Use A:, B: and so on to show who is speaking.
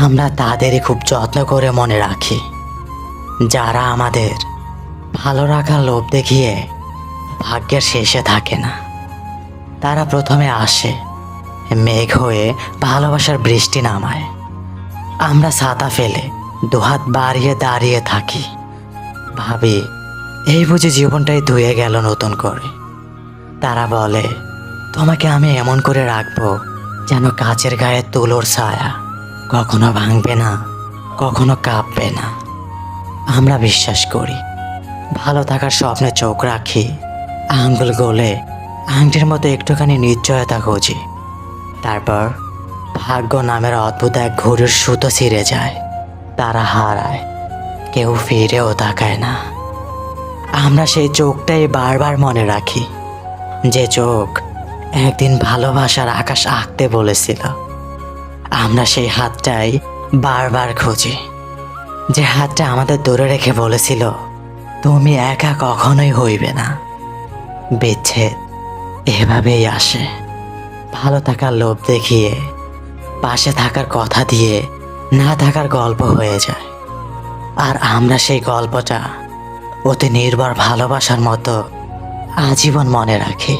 A: আমরা তাদেরই খুব যত্ন করে মনে রাখি। যারা আমাদের ভালো রাখার লোভ দেখিয়ে ভাগ্যের শেষে থাকে না। তারা প্রথমে আসে, মেঘ হয়ে ভালোবাসার বৃষ্টি নামায়। আমরা ছাতা ফেলে দুহাত বাড়িয়ে দাঁড়িয়ে থাকি। ভাবি, এই বুঝি জীবনটাই ধুয়ে গেল নতুন করে। তারা বলে, তোমাকে আমি এমন করে রাখব যেন কাচের গায়ে তুলোর ছায়া কখনো ভাঙবে না, কখনো কাঁপবে না। আমরা বিশ্বাস করি, ভালো থাকার স্বপ্নে চোখ রাখি, আঙ্গুল গলে, আংটির মতো একটুখানি নিশ্চয়তা খুঁজি। তারপর ভাগ্য নামের অদ্ভুত এক ঘুরের সুতো ছিঁড়ে যায়, তারা হারায়, কেউ ফিরেও তাকায় না। আমরা সেই চোখটাই বারবার মনে রাখি, যে চোখ একদিন ভালোবাসার আকাশ আঁকতে বলেছিল। আমরা সেই হাতটাই বারবার খুঁজি। যে হাতটা আমাদের দূরে রেখে বলেছিল, তুমি একা কখনোই হইবে না। বিচ্ছেদ এভাবেই আসে। ভালো থাকার লোভ দেখিয়ে, পাশে থাকার কথা দিয়ে না থাকার গল্প হয়ে যায়। আর আমরা সেই গল্পটা অতি নির্ভর ভালোবাসার মতো আজীবন মনে রাখি।